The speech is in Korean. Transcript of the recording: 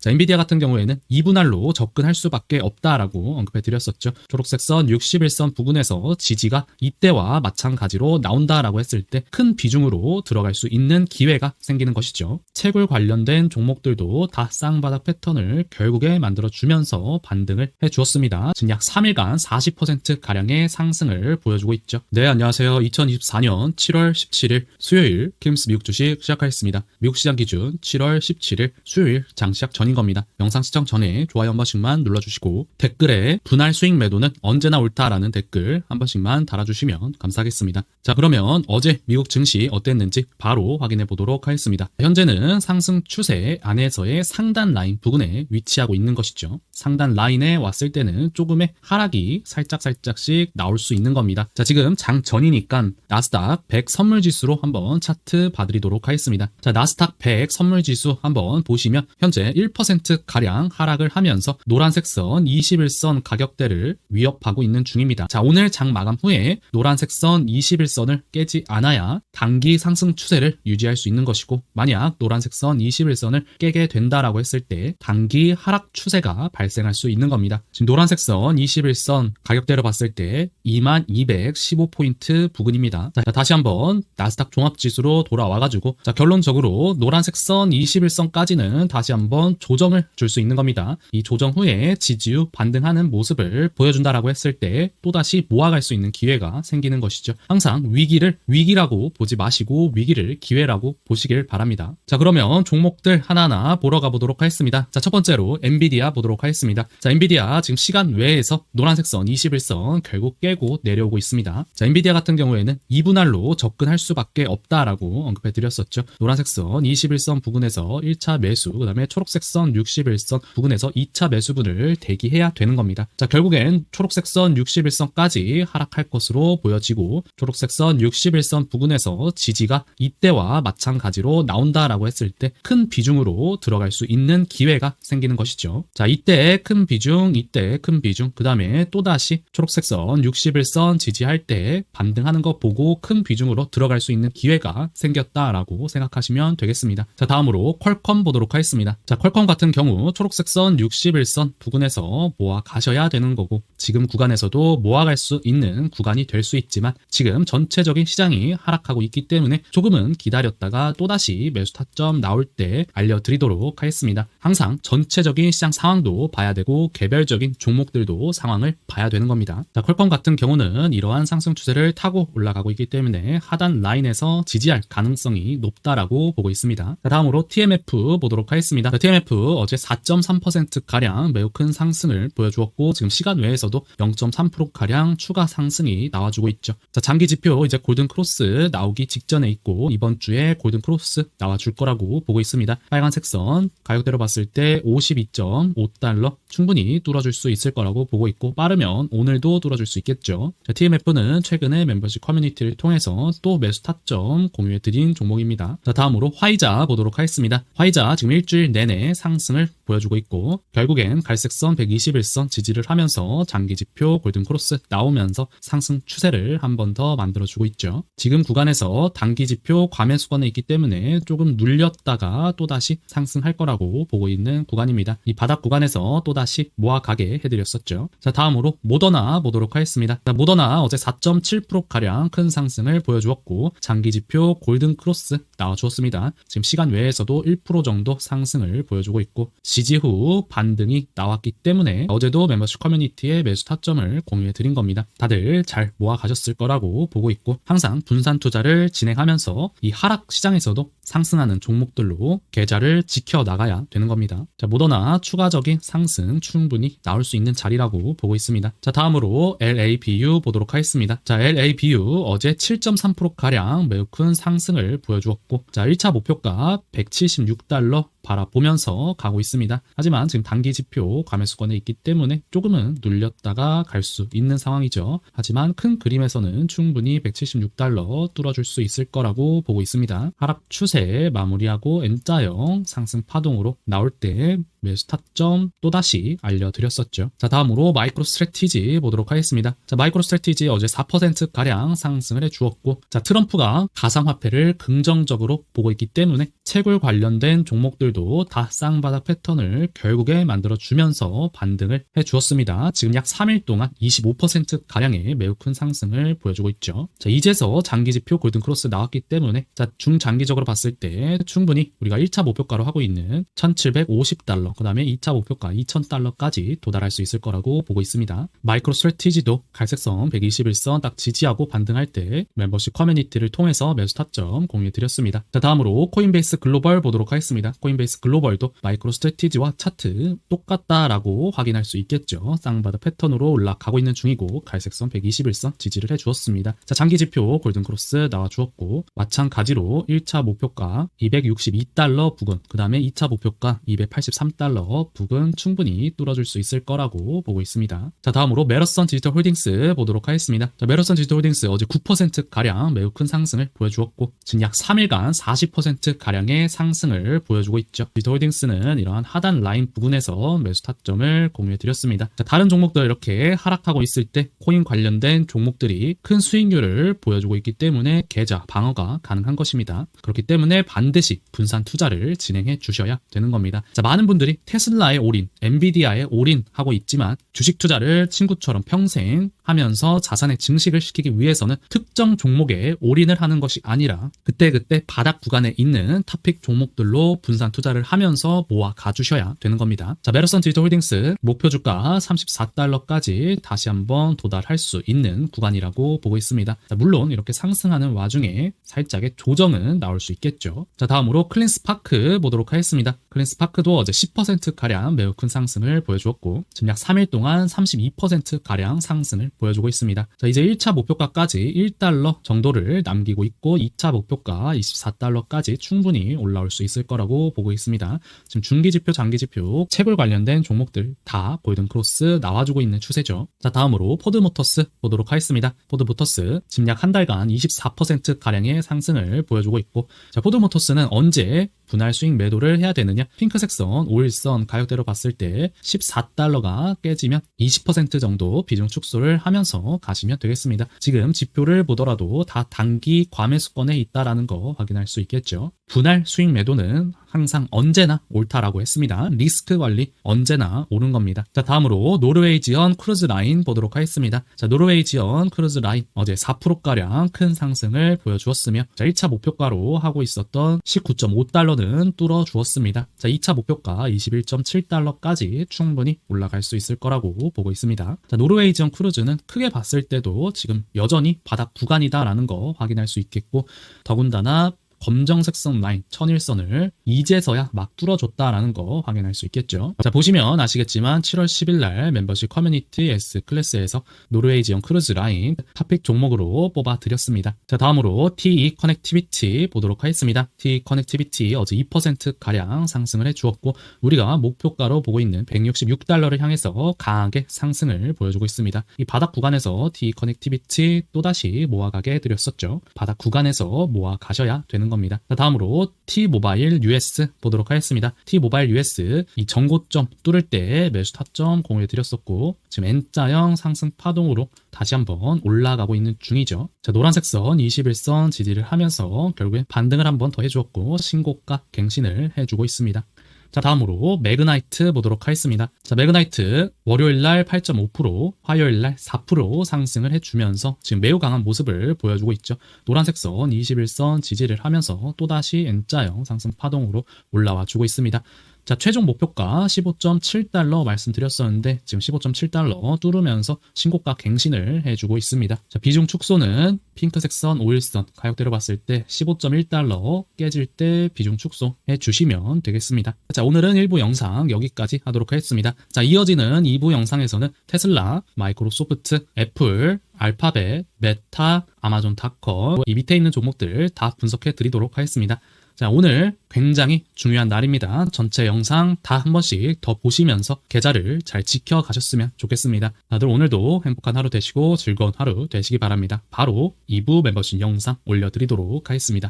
자, 엔비디아 같은 경우에는 2분할로 접근할 수밖에 없다라고 언급해 드렸었죠. 초록색 선 61선 부근에서 지지가 이때와 마찬가지로 나온다라고 했을 때 큰 비중으로 들어갈 수 있는 기회가 생기는 것이죠. 채굴 관련된 종목들도 다 쌍바닥 패턴을 결국에 만들어 주면서 반등을 해 주었습니다. 지금 약 3일간 40% 가량의 상승을 보여주고 있죠. 네, 안녕하세요. 2024년 7월 17일 수요일 킴스 미국 주식 시작하겠습니다. 미국 시장 기준 7월 17일 수요일 장시작 전인 겁니다. 영상 시청 전에 좋아요 한 번씩만 눌러주시고 댓글에 분할 수익 매도는 언제나 옳다라는 댓글 한 번씩만 달아주시면 감사하겠습니다. 자, 그러면 어제 미국 증시 어땠는지 바로 확인해 보도록 하겠습니다. 현재는 상승 추세 안에서의 상단 라인 부근에 위치하고 있는 것이죠. 상단 라인에 왔을 때는 조금의 하락이 살짝살짝씩 나올 수 있는 겁니다. 자, 지금 장 전이니까 나스닥 100 선물 지수로 한번 차트 봐드리도록 하겠습니다. 자, 나스닥 100 선물 지수 한번 보시면 현재 1% 가량 하락을 하면서 노란색 선 21선 가격대를 위협하고 있는 중입니다. 자, 오늘 장 마감 후에 노란색 선 21선을 깨지 않아야 단기 상승 추세를 유지할 수 있는 것이고 만약 노란색 선 21선을 깨게 된다라고 했을 때 단기 하락 추세가 발생할 수 있는 겁니다. 지금 노란색 선 21선 가격대로 봤을 때 2215포인트 부근입니다. 자, 다시 한번 나스닥 종합지수로 돌아와 가지고 자, 결론적으로 노란색 선 21선까지는 다시 한번 조정을 줄 수 있는 겁니다. 이 조정 후에 지지유 반등하는 모습을 보여준다라고 했을 때 또다시 모아갈 수 있는 기회가 생기는 것이죠. 항상 위기를 위기라고 보지 마시고 위기를 기회라고 보시길 바랍니다. 자, 그러면 종목들 하나하나 보러 가보도록 하겠습니다. 자, 첫 번째로 엔비디아 보도록 하겠습니다. 자, 엔비디아 지금 시간 외에서 노란색 선 21선 결국 깨고 내려오고 있습니다. 자, 엔비디아 같은 경우에는 2분할로 접근할 수밖에 없다라고 언급해 드렸었죠. 노란색 선 21선 부근에서 1차 매수, 그 다음에 초록색 선 61선 부근에서 2차 매수분을 대기해야 되는 겁니다. 자, 결국엔 초록색 선 61선까지 하락할 것으로 보여지고 초록색 선 61선 부근에서 지지가 이때와 마찬가지로 나온다라고 했을 때 큰 비중으로 들어갈 수 있는 기회가 생기는 것이죠. 자, 이때 큰 비중, 이때 큰 비중, 그 다음에 또다시 초록색 선 61선 지지할 때 반등하는 거 보고 큰 비중으로 들어갈 수 있는 기회가 생겼다라고 생각하시면 되겠습니다. 자, 다음으로 퀄컴 보도록 하겠습니다. 자, 퀄컴 같은 경우 초록색 선 61선 부근에서 모아 가셔야 되는 거고 지금 구간에서도 모아갈 수 있는 구간이 될 수 있지만 지금 전체적인 시장이 하락하고 있기 때문에 조금은 기다렸다가 또다시 매수 타점 나올 때 알려드리도록 하겠습니다. 항상 전체적인 시장 상황도 봐야 되고 개별적인 종목들도 상황을 봐야 되는 겁니다. 자, 퀄컴 같은 경우는 이러한 상승 추세를 타고 올라가고 있기 때문에 하단 라인에서 지지할 가능성이 높다라고 보고 있습니다. 자, 다음으로 TMF 보도록 하겠습니다. 자, TMF 어제 4.3% 가량 매우 큰 상승을 보여주었고 지금 시간 외에서도 0.3% 가량 추가 상승이 나와주고 있죠. 자, 장기 지표 이제 골든 크로스 나오기 직전에 있고 이번 주에 골든 크로스 나와줄 거라고 보고 있습니다. 빨간색 선 가격대로 봤을 때 52.5달러 충분히 뚫어줄 수 있을 거라고 보고 있고 빠르면 오늘도 뚫어줄 수 있겠죠. 자, TMF는 최근에 멤버십 커뮤니티를 통해서 또 매수 타점 공유해드린 종목입니다. 자, 다음으로 화이자 보도록 하겠습니다. 화이자 지금 일주일 내내 상 승을 보여주고 있고 결국엔 갈색선 121선 지지를 하면서 장기 지표 골든 크로스 나오면서 상승 추세를 한 번 더 만들어주고 있죠. 지금 구간에서 단기 지표 과매수권에 있기 때문에 조금 눌렸다가 또다시 상승할 거라고 보고 있는 구간입니다. 이 바닥 구간에서 또다시 모아가게 해드렸었죠. 자 다음으로 모더나 보도록 하겠습니다. 자, 모더나 어제 4.7%가량 큰 상승을 보여주었고 장기 지표 골든 크로스 나와주었습니다. 지금 시간 외에서도 1% 정도 상승을 보여주고 있고 지지 후 반등이 나왔기 때문에 어제도 멤버십 커뮤니티에 매수 타점을 공유해 드린 겁니다. 다들 잘 모아 가셨을 거라고 보고 있고 항상 분산 투자를 진행하면서 이 하락 시장에서도 상승하는 종목들로 계좌를 지켜 나가야 되는 겁니다. 자, 모더나 추가적인 상승 충분히 나올 수 있는 자리라고 보고 있습니다. 자, 다음으로 LABU 보도록 하겠습니다. 자, LABU 어제 7.3% 가량 매우 큰 상승을 보여주었고 자, 1차 목표가 176달러 바라보면서 가고 있습니다. 하지만 지금 단기 지표 과매수권에 있기 때문에 조금은 눌렸다가 갈 수 있는 상황이죠. 하지만 큰 그림에서는 충분히 176달러 뚫어줄 수 있을 거라고 보고 있습니다. 하락 추세 마무리하고 N자형 상승 파동으로 나올 때 매수 타점 또다시 알려드렸었죠. 자, 다음으로 마이크로 스트래티지 보도록 하겠습니다. 자, 마이크로 스트래티지 어제 4%가량 상승을 해주었고, 자, 트럼프가 가상화폐를 긍정적으로 보고 있기 때문에 채굴 관련된 종목들 종목들도 다 쌍바닥 패턴을 결국에 만들어 주면서 반등을 해 주었습니다. 지금 약 3일 동안 25% 가량의 매우 큰 상승을 보여주고 있죠. 자, 이제서 장기 지표 골든 크로스 나왔기 때문에 자, 중장기적으로 봤을 때 충분히 우리가 1차 목표가로 하고 있는 1750달러, 그 다음에 2차 목표가 2000달러까지 도달할 수 있을 거라고 보고 있습니다. 마이크로 스트레티지도 갈색선 121선 딱 지지하고 반등할 때 멤버십 커뮤니티를 통해서 매수 타점 공유해 드렸습니다. 자, 다음으로 코인베이스 글로벌 보도록 하겠습니다. 코인 베이스 글로벌도 마이크로 스트레티지와 차트 똑같다라고 확인할 수 있겠죠. 쌍바닥 패턴으로 올라가고 있는 중이고 갈색선 121선 지지를 해 주었습니다. 자, 장기 지표 골든 크로스 나와 주었고 마찬가지로 1차 목표가 262달러 부근, 그 다음에 2차 목표가 283달러 부근 충분히 뚫어줄 수 있을 거라고 보고 있습니다. 자, 다음으로 메러선 디지털 홀딩스 보도록 하겠습니다. 자, 메러선 디지털 홀딩스 어제 9% 가량 매우 큰 상승을 보여주었고 지금 약 3일간 40% 가량의 상승을 보여주고 있 죠. 디지털 홀딩스는 이러한 하단 라인 부근에서 매수 타점을 공유해 드렸습니다. 자, 다른 종목들 이렇게 하락하고 있을 때 코인 관련된 종목들이 큰 수익률을 보여주고 있기 때문에 계좌 방어가 가능한 것입니다. 그렇기 때문에 반드시 분산 투자를 진행해 주셔야 되는 겁니다. 자, 많은 분들이 테슬라에 올인, 엔비디아에 올인 하고 있지만 주식 투자를 친구처럼 평생 하면서 자산의 증식을 시키기 위해서는 특정 종목에 올인을 하는 것이 아니라 그때그때 바닥 구간에 있는 탑픽 종목들로 분산 투자를 하면서 모아 가주셔야 되는 겁니다. 자, 메러선 디지털 홀딩스 목표 주가 34달러까지 다시 한번 도달할 수 있는 구간이라고 보고 있습니다. 자, 물론 이렇게 상승하는 와중에 살짝의 조정은 나올 수 있겠죠. 자, 다음으로 클린스파크 보도록 하겠습니다. 클린스파크도 어제 10%가량 매우 큰 상승을 보여주었고 지금 약 3일 동안 32%가량 상승을 보여주고 있습니다. 자, 이제 1차 목표가까지 1달러 정도를 남기고 있고 2차 목표가 24달러까지 충분히 올라올 수 있을 거라고 보고 있습니다. 지금 중기 지표, 장기 지표, 채굴 관련된 종목들 다 골든 크로스 나와주고 있는 추세죠. 자, 다음으로 포드 모터스 보도록 하겠습니다. 포드 모터스 지금 약 한 달간 24% 가량의 상승을 보여주고 있고 자, 포드 모터스는 언제 분할 수익 매도를 해야 되느냐? 핑크색 선, 5일선 가격대로 봤을 때 14달러가 깨지면 20% 정도 비중 축소를 하면서 가시면 되겠습니다. 지금 지표를 보더라도 다 단기 과매수권에 있다라는 거 확인할 수 있겠죠. 분할 수익 매도는 항상 언제나 옳다라고 했습니다. 리스크 관리 언제나 옳은 겁니다. 자, 다음으로 노르웨이 지연 크루즈 라인 보도록 하겠습니다. 자, 노르웨이 지연 크루즈 라인 어제 4%가량 큰 상승을 보여주었으며 자, 1차 목표가로 하고 있었던 19.5달러는 뚫어 주었습니다. 자, 2차 목표가 21.7달러까지 충분히 올라갈 수 있을 거라고 보고 있습니다. 자, 노르웨이 지연 크루즈는 크게 봤을 때도 지금 여전히 바닥 구간이다라는 거 확인할 수 있겠고 더군다나 검정색선 라인 천일선을 이제서야 막 뚫어줬다라는 거 확인할 수 있겠죠. 자 보시면 아시겠지만 7월 10일 날 멤버십 커뮤니티 S 클래스에서 노르웨이 지형 크루즈 라인 탑픽 종목으로 뽑아 드렸습니다. 자 다음으로 TE 커넥티비티 보도록 하겠습니다. TE 커넥티비티 어제 2% 가량 상승을 해주었고 우리가 목표가로 보고 있는 166달러를 향해서 강하게 상승을 보여주고 있습니다. 이 바닥 구간에서 TE 커넥티비티 또다시 모아가게 해드렸었죠. 바닥 구간에서 모아 가셔야 되는 겁니다. 자, 다음으로 T-모바일 US 보도록 하겠습니다. T-모바일 US 이 전고점 뚫을 때 매수 타점 공유해 드렸었고 지금 N자형 상승 파동으로 다시 한번 올라가고 있는 중이죠. 자, 노란색 선 21선 지지를 하면서 결국에 반등을 한번 더 해주었고 신고가 갱신을 해주고 있습니다. 자, 다음으로 매그나이트 보도록 하겠습니다. 자, 매그나이트 월요일 날 8.5%, 화요일 날 4% 상승을 해주면서 지금 매우 강한 모습을 보여주고 있죠. 노란색 선 21선 지지를 하면서 또다시 N자형 상승 파동으로 올라와 주고 있습니다. 자, 최종 목표가 15.7달러 말씀드렸었는데 지금 15.7달러 뚫으면서 신고가 갱신을 해주고 있습니다. 자, 비중 축소는 핑크색 선, 5일선 가격대로 봤을 때 15.1달러 깨질 때 비중 축소해 주시면 되겠습니다. 자, 오늘은 1부 영상 여기까지 하도록 하겠습니다. 자, 이어지는 2부 영상에서는 테슬라, 마이크로소프트, 애플, 알파벳, 메타, 아마존 닷컴 이 밑에 있는 종목들 다 분석해 드리도록 하겠습니다. 자, 오늘 굉장히 중요한 날입니다. 전체 영상 다 한 번씩 더 보시면서 계좌를 잘 지켜가셨으면 좋겠습니다. 다들 오늘도 행복한 하루 되시고 즐거운 하루 되시기 바랍니다. 바로 2부 멤버십 영상 올려드리도록 하겠습니다.